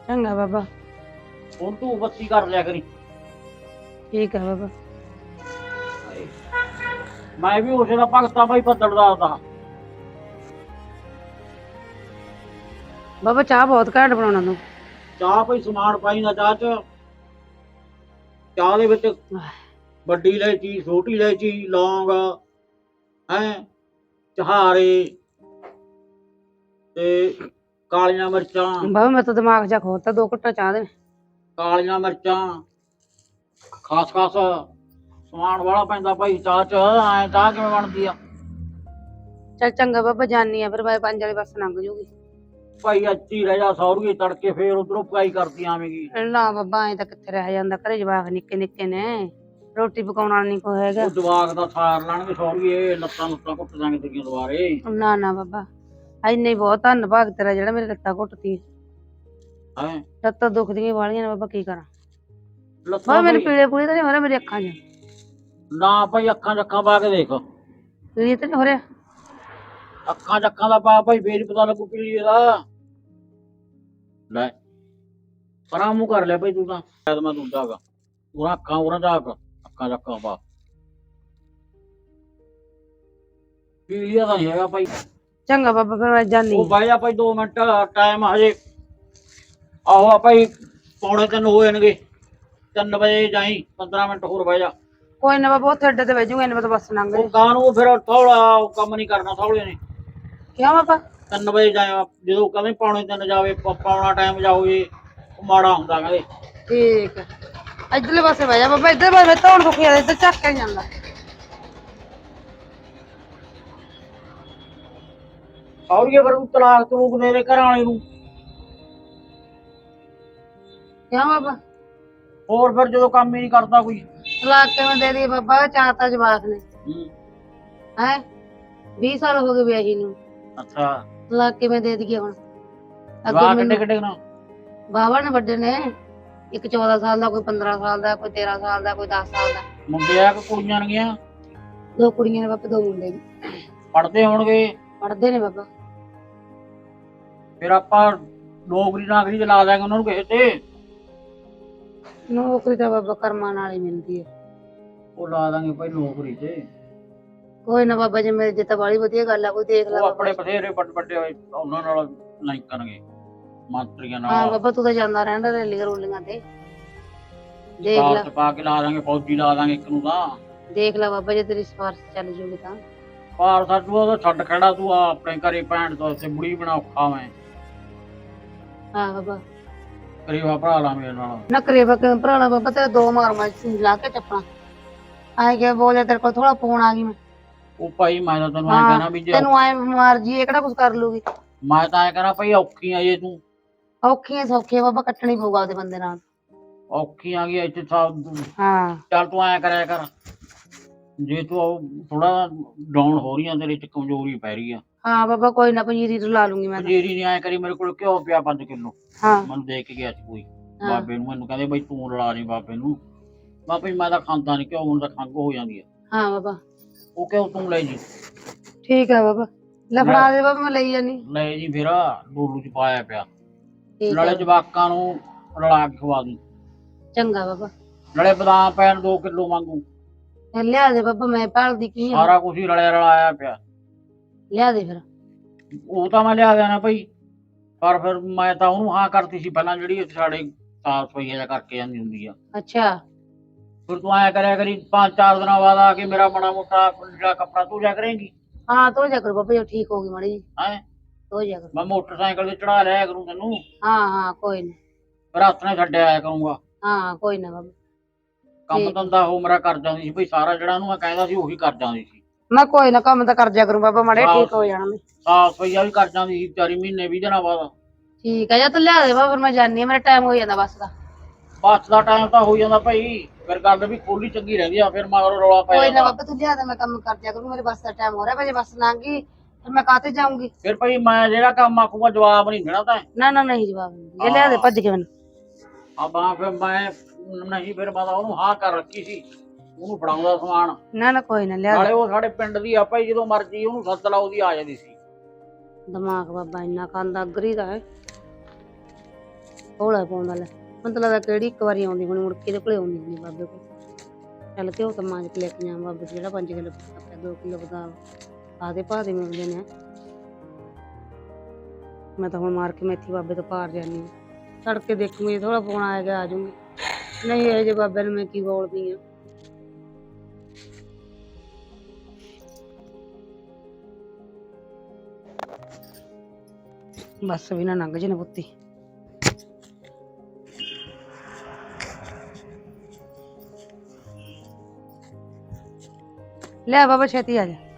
ਚੰਗਾ ਬਾਬਾ। ਹੁਣ ਤੂੰ ਬੱਤੀ ਕਰ ਲਿਆ ਕਰੀ। ਠੀਕ ਹੈ ਬਾਬਾ। ਮੈਂ ਵੀ ਉਸੇ ਦਾ ਭਗਤਾ ਭਾਈ ਪੱਦੜ ਦਾਸ ਦਾ। ਬਾਬਾ ਚਾਹ ਬਹੁਤ ਘੱਟ ਬਣਾਉਣਾ ਤੂੰ। ਚਾਹ ਕੋਈ ਸਮਾਨ ਪਾਈ ਨਾ ਚਾਹ ਚ। ਚਾਹ ਦੇ ਵਿੱਚ ਵੱਡੀ ਇਲਾਇਚੀ ਛੋਟੀ ਇਲਾਇਚੀ ਲੌਂਗ ਹੈ? ਚਹਾਰੇ ਤੇ ਕਾਲੀਆਂ ਮਿਰਚਾਂ। ਬਾਬਾ ਮੈਂ ਤਾਂ ਦਿਮਾਗ ਜਾ ਖੋਤਾ ਦੋ ਘੁੱਟਾਂ ਚਾਹ ਦੇ ਕਾਲੀਆਂ ਮਿਰਚਾਂ। ਖਾਸ ਖਾਸ ਸਮਾਨ ਵਾਲਾ ਪੈਂਦਾ ਭਾਈ ਚਾਹ ਚ ਐ ਚਾਹ ਕਿਵੇਂ ਬਣਦੀ ਆ? ਚੱਲ ਚੰਗਾ ਬਾਬਾ ਜਾਨੀ ਆ ਫਿਰ ਮੈਂ ਪੰਜ ਵਾਲੇ ਬੱਸ ਲੰਘ ਜੂਗੀ। ਭਾਈ ਅੱਛੀ ਰਹਿ ਜਾ ਸੌਰਗੀ ਤੜਕੇ ਫੇਰ ਉਧਰੋਂ ਪਕਾਈ ਕਰਦੀ ਆਵੇਂਗੀ ਨਾ ਬਾਬਾ ਐ ਤਾਂ ਕਿੱਥੇ ਰਹਿ ਜਾਂਦਾ ਘਰੇ ਜਵਾਕ ਨਿੱਕੇ ਨਿੱਕੇ ਨੇ। ਰੋਟੀ ਪਕਾਉਣਾ ਨਹੀਂ ਕੋ ਹੈਗਾ। ਉਹ ਜਵਾਕ ਦਾ ਸਾਰ ਲੈਣਗੇ ਸੌਰਗੀ ਇਹ ਲੱਤਾਂ ਲੁੱਤਾਂ ਘੁੱਟ ਦਾਂਗੇ ਤੇਰੀਆਂ ਦੁਬਾਰੇ। ਨਾ ਨਾ ਬਾਬਾ ਐਨੇ ਬਹੁਤ ਧੰਨਵਾਦ ਤੇਰਾ ਜਿਹੜਾ ਮੇਰੇ ਲੱਤਾਂ ਘੁੱਟਤੀ ਹੈ? ਲੱਤਾਂ ਦੁਖਦੀਆਂ ਵਾਲੀਆਂ ਨੇ ਬਾਬਾ ਕੀ ਕਰਾਂ? ਬਾਬਾ ਲੱਤਾਂ ਮੇਰੇ ਪੀਲੇ ਪੂਲੇ ਤਾਂ ਨਹੀਂ ਹੋ ਰਹੇ ਮੇਰੀ ਅੱਖਾਂ 'ਚ? ਨਾ ਭਾਈ ਅੱਖਾਂ ਚੱਖਾਂ ਪਾ ਕੇ ਦੇਖ। ਪੀਲੇ ਤਾਂ ਨਹੀਂ ਹੋ ਰਿਹਾ? ਅੱਖਾਂ ਚੱਖਾਂ ਦਾ ਪਾ ਭਾਈ ਫੇਰ ਪਤਾ ਲੱਗੂ ਪੀਲੀ ਦਾ। ਲੈ ਪਰਾਂ ਮੂੰਹ ਕਰ ਲਿਆ ਭਾਈ ਤੂੰ ਤਾਂ। ਸ਼ਾਇਦ ਮੈਂ ਦੂਜਾ ਗਾ ਉਹਨਾਂ ਅੱਖਾਂ ਉਹਨਾਂ ਦਾ ਅੱਖਾਂ। ਚੱਖਾਂ ਪਾ ਪੀਲੀ ਦਾ ਹੈਗਾ ਭਾਈ। ਚੰਗਾ ਬਾਬਾ ਫਿਰ ਮੈਂ ਜਾਨੀ ਉਹ ਬਾਈ ਜਾ ਭਾਈ 2 ਮਿੰਟ ਟਾਈਮ ਹਜੇ। ਆਹੋ ਆ ਭਾਈ ਪੌਣੇ ਤਿੰਨ ਹੋ ਜਾਣਗੇ। 3 ਵਜੇ ਜਾਈ 15 ਮਿੰਟ ਹੋਰ ਬਹਿ ਜਾ। ਕੋਈ ਨਾ ਬਾਬਾ ਉੱਥੇ ਅੱਡੇ ਤੇ ਵੇਜੂਗਾ ਇਹਨੇ ਤਾਂ ਬੱਸ ਲੰਘ ਉਹ ਗਾਂ ਨੂੰ ਫਿਰ ਥੋੜਾ ਕੰਮ ਨਹੀਂ ਕਰਨਾ ਥੋੜੇ ਨੇ। ਕਿਉਂ ਬਾਬਾ? 3 ਵਜੇ ਜਾਇਆ ਜਦੋਂ ਕਹਿੰਦੇ ਪੌਣੇ ਤਿੰਨ ਜਾਵੇ ਪ- ਪੌਣਾ ਟਾਈਮ ਜਾਓ ਜੀ ਉਹ ਮਾੜਾ ਹੁੰਦਾ ਕਹਿੰਦੇ। ਠੀਕ ਇੱਧਰਲੇ ਪਾਸੇ ਬਹਿ ਜਾ ਬਾਬਾ ਇੱਧਰ ਪਾਸੇ ਧੌਣ ਦੁਖੀ ਜਾਂਦਾ ਇੱਧਰ ਚੱਕ ਕੇ ਜਾਂਦਾ। ਸੌਰੀਏ ਫਿਰ ਤਲਾਕ ਤਲੂਕ ਦੇ ਦੇ ਘਰਾਂ ਵਾਲੇ ਨੂੰ। ਕਿਉਂ ਬਾਬਾ? ਹੋਰ ਫਿਰ ਜਦੋਂ ਕੰਮ ਹੀ ਨਹੀਂ ਕਰਦਾ ਕੋਈ। ਤਲਾਕ ਕਿਵੇਂ ਦੇ ਦੀ ਬਾਬਾ? ਚਾਰ ਤਾਂ ਜਵਾਕ ਨੇ। ਹੂੰ। ਹੈ? 20 ਸਾਲ ਹੋ ਗਏ ਵਿਆਹੀ ਨੂੰ। ਅੱਛਾ। ਤਲਾਕ ਕਿਵੇਂ ਦੇ ਦਈਏ ਹੁਣ? ਅੱਗੇ ਕਿੱਡੇ ਮੈਨੂੰ ਕਿੱਡੇ ਨਾ? ਬਾਬਾ ਨੇ ਵੱਡੇ ਨੇ। ਇੱਕ 14 ਸਾਲ ਦਾ ਕੋਈ 15 ਸਾਲ ਦਾ ਕੋਈ 13 ਸਾਲ ਦਾ ਕੋਈ 10 ਸਾਲ ਦਾ। ਮੁੰਡੇ ਆ ਕਿ ਕੁੜੀਆਂ ਨੇਗੀਆਂ ਦੋ ਕੁੜੀਆਂ ਨੇ ਬਾਬਾ ਦੋ ਮੁੰਡੇ ਨੇ। ਪੜਦੇ ਹੋਣਗੇ? ਪੜਦੇ ਨੇ ਬਾਬਾ। ਫਿਰ ਆਪਾਂ ਨੌਕਰੀ ਨਾਗਰੀ ਤੇ ਲਾ ਦਾਂਗੇ ਉਹਨਾਂ ਨੂੰ ਕਿਸੇ ਤੇ। ਨੌਕਰੀ ਤਾਂ ਬਾਬਾ ਕਰਮਾਂ ਨਾਲ ਹੀ ਮਿਲਦੀ ਹੈ। ਉਹ ਲਾ ਦਾਂਗੇ ਭਾਈ ਨੌਕਰੀ ਤੇ। ਕੋਈ ਨਾ ਬਾਬਾ ਜੇ ਮੇਰੇ ਜੇ ਤਾਂ ਬੜੀ ਵਧੀਆ ਗੱਲ ਆ ਕੋਈ ਦੇਖ ਲੈ ਉਹ ਬਾਬਾ ਆਪਣੇ ਬਥੇਰੇ ਵੱਡੇ ਵੱਡੇ ਹੋਏ ਉਹਨਾਂ ਨਾਲ ਨਹੀਂ ਕਰਨਗੇ। ਮੰਤਰੀਆਂ ਹਾਂ ਨਾਲ ਬਾਬਾ ਤੂੰ ਤਾਂ ਜਾਂਦਾ ਰਹਿੰਦਾ ਰੈਲੀਆਂ ਰੋਲੀਆਂ ਤੇ। ਦੇਖ ਲੈ। ਕਾਗਜ਼ ਪਾ ਕੇ ਲਾ ਦਾਂਗੇ ਫੌਜੀ ਲਾ ਦਾਂਗੇ ਇੱਕ ਨੂੰ ਤਾਂ। ਦੇਖ ਲੈ ਬਾਬਾ ਜੇ ਤੇਰੀ ਸਿਫਾਰਿਸ਼ ਚੱਲ ਜੂਗੀ ਤਾਂ। ਪਾਰ ਸਾਡੂ ਉਹ ਛੱਡ ਖੜਾ ਤੂੰ ਆ ਆਪਣੇ ਘਰੇ ਭੈਣ ਤੋਂ ਤੇ ਬੁੜੀ ਬਣਾ ਔਖਾ ਮੈਂ। ਹਾਂ ਬਾਬਾ। ਗਰੀਬਾ ਭਰਾ ਲਾ ਮੇਰੇ ਨਾਲ। ਨਾ ਕਰੇਵਾ ਕਿ ਭਰਾਣਾ ਬਾਬਾ ਤੇਰੇ ਦੋ ਮਾਰ ਮਾਰ ਲਾ ਕੇ ਚੱਪਣਾ ਆਏ ਕਿ ਬੋਲੇ ਤੇਰੇ ਕੋਲ ਥੋੜਾ ਫੋਨ ਆ ਗਈ ਮੈਂ। ਉਹ ਭਾਈ ਮੈਂ ਤਾਂ ਤੈਨੂੰ ਐ ਹਾਂ, ਕਹਿਣਾ ਵੀ ਜੇ ਤੈਨੂੰ ਆਏ ਮਾਰ ਜੀ ਇਹ ਕਿਹੜਾ ਕੁਝ ਕਰ ਲੂਗੀ ਮੈਂ ਤਾਂ ਐ ਕਹਿਣਾ ਭਾਈ ਔਖੀ ਆ ਜੇ ਤੂੰ। ਔਖੀਆਂ ਸੌਖੀਆਂ ਬਾਬਾ ਕੱਟਣੀ ਪਊਗਾ ਉਹਦੇ ਬੰਦੇ ਨਾਲ। ਔਖੀ ਆ ਗਈ ਇੱਥੇ ਸਭ ਹਾਂ। ਚੱਲ ਤੂੰ ਐ ਕਰਿਆ ਕਰ ਜੇ ਤੂੰ ਥੋੜਾ ਡਾਊਨ ਹੋ ਰਹੀ ਆ ਤੇਰੇ ਚ ਕਮਜ਼ੋਰੀ ਪੈ ਰਹੀ ਆ। ਹਾਂ ਬਾਬਾ ਕੋਈ ਨਾ ਪਨੀਰੀ ਲਾ ਲੂੰਗੀ ਮੈਂ ਤਾਂ। ਜੀਰੀ ਨਹੀਂ ਐ ਕਰੀ ਮੇਰੇ ਕੋਲ ਘਿਓ ਪਿਆ 5 ਕਿਲੋ। ਹਾਂ। ਮੈਨੂੰ ਦੇ ਕੇ ਗਿਆ ਸੀ ਕੋਈ। ਹਾਂ। ਬਾਬੇ ਨੂੰ ਮੈਨੂੰ ਕਹਿੰਦੇ ਬਈ ਤੂੰ ਲੜਾ ਨਹੀਂ ਬਾਬੇ ਨੂੰ। ਬਾਬੇ ਮੈਂ ਤਾਂ ਖਾਂਦਾ ਨਹੀਂ ਘਿਓ ਮੈਨੂੰ ਤਾਂ ਖੰਗ ਹੋ ਜਾਂਦੀ ਆ। ਹਾਂ ਬਾਬਾ। ਉਹ ਕਿਉਂ ਤੂੰ ਲੈ ਜੀ? ਠੀਕ ਹੈ ਬਾਬਾ। ਲੈ ਫੜਾ ਦੇ ਬਾਬਾ ਮੈਂ ਲਈ ਜਾਨੀ। ਲੈ ਜੀ ਫਿਰ ਡੋਲੂ ਚ ਪਾਇਆ ਪਿਆ। ਠੀਕ ਨਾਲੇ ਜਵਾਕਾਂ ਨੂੰ ਰਲਾ ਕੇ ਖਵਾ ਦੂੰ। ਚੰਗਾ ਬਾਬਾ। ਨਾਲੇ ਬਦਾਮ ਪੈਣ 2 ਕਿਲੋ ਮੰਗੂ ਲਿਆ ਦੇ ਬਾਬਾ ਮੈਂ ਭਾਲਦੀ ਕੀ ਆ। ਸਾਰਾ ਕੁਝ ਹੀ ਰਲਿਆ ਰਲਾਇਆ ਪਿਆ। ਲਿਆ ਦੇ ਫਿਰ। ਉਹ ਤਾਂ ਮੈਂ ਲਿਆ ਦੇਣਾ ਭਾਈ। ਪਰ ਫਿਰ ਮੈਂ ਤਾਂ ਉਹਨੂੰ ਹਾਂ ਕਰਤੀ ਸੀ ਪਹਿਲਾਂ ਜਿਹੜੀ ਸਾਡੇ ਸਾਫ਼ ਸਫ਼ਾਈ ਜਿਹਾ ਕਰਕੇ ਜਾਂਦੀ ਹੁੰਦੀ ਆ। ਅੱਛਾ। ਫਿਰ ਤੂੰ ਐਂ ਕਰਿਆ ਕਰੀ ਪੰਜ ਚਾਰ ਦਿਨਾਂ ਬਾਅਦ ਆ ਕੇ ਮੇਰਾ ਮਾੜਾ ਮੋਟਾ ਜਿਹੜਾ ਕੱਪੜਾ ਤੂੰ ਜਾ ਕਰੇਂਗੀ। ਹਾਂ ਤੋ ਜਾ ਕਰ ਬਾਬਾ ਜੇ ਠੀਕ ਹੋ ਗਈ ਮਾੜੀ ਜੀ ਹੈਂ? ਤੋ ਜਾ ਕਰ। ਮੈਂ ਮੋਟਰਸਾਈਕਲ ਤੇ ਚੜਾ ਲਿਆ ਕਰੂੰ ਤੈਨੂੰ। ਹਾਂ ਹਾਂ ਕੋਈ ਨਾ। ਫਿਰ ਹੱਥ ਨਾਲ ਛੱਡਿਆ ਆਇਆ ਕਰੂੰਗਾ। ਹਾਂ ਕੋਈ ਨਾ ਬਾਬਾ। ਕੰਮ ਠੀਕ। ਧੰਦਾ ਉਹ ਮੇਰਾ ਕਰ ਜਾਂਦੀ ਸੀ ਭਈ ਸਾਰਾ ਜਿਹੜਾ ਉਹਨੂੰ ਮੈਂ ਕਹਿੰਦਾ ਸੀ ਉਹੀ ਕਰ ਜਾਂਦੀ ਸੀ। ਮੈਂ ਕੋਈ ਨਾ ਕੰਮ ਤਾਂ ਕਰ ਜਾ ਕਰੂੰ ਬਾਬਾ ਮਾੜੇ ਹਾਂ। ਠੀਕ ਹੋ ਜਾਣਾ ਮੈਂ। ਸਾਫ਼ ਸਫਾਈਆ ਵੀ ਕਰ ਜਾਂਦੀ ਸੀ ਚਾਰੀ ਮਹੀਨੇ 20 ਦਿਨਾਂ ਬਾਅਦ। ਠੀਕ ਹੈ ਜਾਂ ਤੂੰ ਲਿਆ ਦੇ ਬਾਬਾ ਫਿਰ ਮੈਂ ਜਾਣੀ ਮੇਰਾ ਟਾਈਮ ਹੋ ਜਾਂਦਾ ਬੱਸ ਦਾ। ਬੱਸ ਦਾ ਟਾਈਮ ਤਾਂ ਹੋ ਜਾਂਦਾ ਭਾਈ ਫਿਰ ਗੱਲ ਵੀ ਖੋਲੀ ਚੰਗੀ ਰਹਿੰਦੀ ਆ ਫਿਰ ਮਗਰ ਰੌਲਾ ਪੈ ਕੋਈ ਨਾ ਜਾਂਦਾ। ਬਾਬਾ ਤੂੰ ਲਿਆ ਦੇ ਮੈਂ ਕੰਮ ਕਰ ਜਾ ਕਰੂੰ ਮੇਰੇ ਬੱਸ ਦਾ ਟਾਈਮ ਹੋ ਰਿਹਾ ਵਜੇ ਬੱਸ ਲੰਘ ਗਈ ਫਿਰ ਮੈਂ ਕਾਤੇ ਜਾਊਂਗੀ? ਫਿਰ ਭਾਈ ਮੈਂ ਜਿਹੜਾ ਕੰਮ ਆਖੂਗਾ ਜਵਾਬ ਨਹੀਂ ਦੇਣਾ ਤਾਂ। ਨਾ ਨਾ ਨਹੀਂ ਜਵਾਬ ਨਹੀਂ ਜੇ ਲਿਆ ਦੇ ਭੱਜ ਕੇ ਮੈਨੂੰ। ਆ ਬਾ ਫਿਰ ਮੈਂ ਨਹੀਂ ਫਿਰ ਬਾਦਾ ਉਹਨੂੰ ਹਾਂ ਕਰ ਰੱਖੀ ਸੀ। ਉਹਨੂੰ ਫੜਾਉਂਦਾ ਸਮਾਨ। ਨਾ ਨਾ ਕੋਈ ਨਾ ਲਿਆ ਨਾਲੇ ਦੇ। ਉਹ ਸਾਡੇ ਪਿੰਡ ਦੀ ਆ ਭਾਈ ਜਦੋਂ ਮਰਜ਼ੀ ਉਹਨੂੰ ਸੱਦ ਲਾ ਉਹਦੀ ਆ ਜਾਂਦੀ ਸੀ। ਦਿਮਾਗ ਬਾਬਾ ਇੰਨਾ ਖਾਂਦਾ ਅਗਰੀ ਦਾ ਹੈ। ਹੌਲਾ ਪਾਉਂਦਾ ਲੈ ਮੈਨੂੰ ਲੱਗਦਾ ਕਿਹੜੀ ਇੱਕ ਵਾਰੀ ਆਉਂਦੀ ਹੁਣ ਮੁੜ ਕੇ ਦੇ ਕੋਲੇ ਆਉਂਦੀ ਨਹੀਂ ਬਾਬੇ ਕੋਲ। ਚੱਲ ਕੇ ਉਹ ਤਾਂ ਕੇ ਲੈ ਕੇ ਜਾਵਾਂ ਬਾਬੇ ਤੋਂ ਜਿਹੜਾ 5 ਕਿਲੋ 2 ਕਿਲੋ ਬਦਾਮ। ਆਦੇ ਭਾ ਦੇ ਮਿਲਦੇ ਨੇ। ਮੈਂ ਤਾਂ ਹੁਣ ਮਾਰ ਕੇ ਮੈਥੀ ਬਾਬੇ ਤੋਂ ਪਾਰ ਜਾਨੀ ਹਾਂ। ਤੜਕੇ ਦੇਖੂਗੀ ਥੋੜਾ ਫੋਨ ਆਏਗਾ ਆ ਜਾਊਂਗੀ ਨਹੀਂ, ਇਹ ਜੇ ਬਾਬੇ ਨੂੰ ਮੈਂ ਕੀ ਬੋਲਦੀ ਆ ਬਸ ਵੀ ਨਾ ਲੰਘ ਜੇ ਨਾ ਪੁੱਤੀ। ਲੈ ਬਾਬਾ, ਛੇਤੀ ਆ ਜਾ।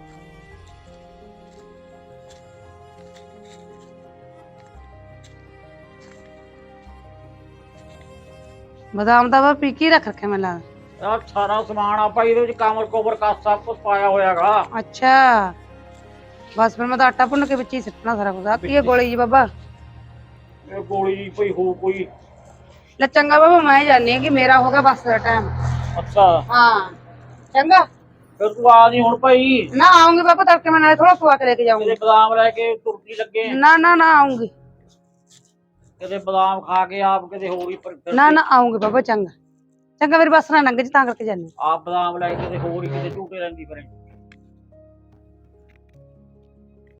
ਬਦਾਮ ਦਾ ਵਾ ਪੀ ਕੀ ਰੱਖ ਰੱਖਿਆ ਮੈਂ ਲਾ। ਆ ਸਾਰਾ ਸਮਾਨ ਆ ਭਾਈ ਇਹਦੇ ਵਿੱਚ ਕਮਰ ਕੋਬਰ ਕਾ ਸਭ ਕੁਝ ਪਾਇਆ ਹੋਇਆਗਾ। ਅੱਛਾ। ਬਸ ਫਿਰ ਮੈਂ ਤਾਂ ਆਟਾ ਭੁੰਨ ਕੇ ਵਿੱਚ ਹੀ ਸਿੱਟਣਾ ਸਾਰਾ ਕੁਝ ਆ ਕੀ ਹੈ ਗੋਲੀ ਜੀ ਬਾਬਾ? ਇਹ ਗੋਲੀ ਜੀ ਕੋਈ ਹੋ ਕੋਈ। ਲੈ ਚੰਗਾ ਬਾਬਾ ਮੈਂ ਜਾਣੀ ਕਿ ਮੇਰਾ ਹੋ ਗਿਆ ਬੱਸ ਦਾ ਟਾਈਮ ਅੱਛਾ। ਹਾਂ। ਚੰਗਾ। ਫਿਰ ਤੂੰ ਆ ਨਹੀਂ ਹੁਣ ਭਾਈ। ਨਾ ਆਉਂਗੀ ਬਾਬਾ ਤੜਕੇ ਮੈਂ ਨਾਲੇ ਥੋੜਾ ਕੇ ਲੈ ਕੇ ਜਾਊਂਗੀ। ਕਿਤੇ ਬਦਾਮ ਲੈ ਕੇ ਤੁਰਕੀ ਲੱਗੇ। ਨਾ ਨਾ ਨਾ ਆਉਂਗੀ। ਕਿਤੇ ਬਦਾਮ ਖਾ ਕੇ ਆਪ ਕਿਤੇ ਹੋਰ ਹੀ ਪਰ- ਨਾ ਨਾ ਆਉਂਗੀ ਬਾਬਾ ਚੰਗਾ। ਚੰਗਾ ਮੇਰੀ ਬੱਸ ਨਾ ਲੰਘ ਜੀ ਤਾਂ ਕਰਕੇ ਜਾਨੀ ਆਪ ਬਦਾਮ ਲੈ ਕੇ ਕਿਤੇ ਹੋਰ ਹੀ ਕਿਤੇ ਝੂਟੇ ਰਹਿੰਦੀ ਫਿਰੇ।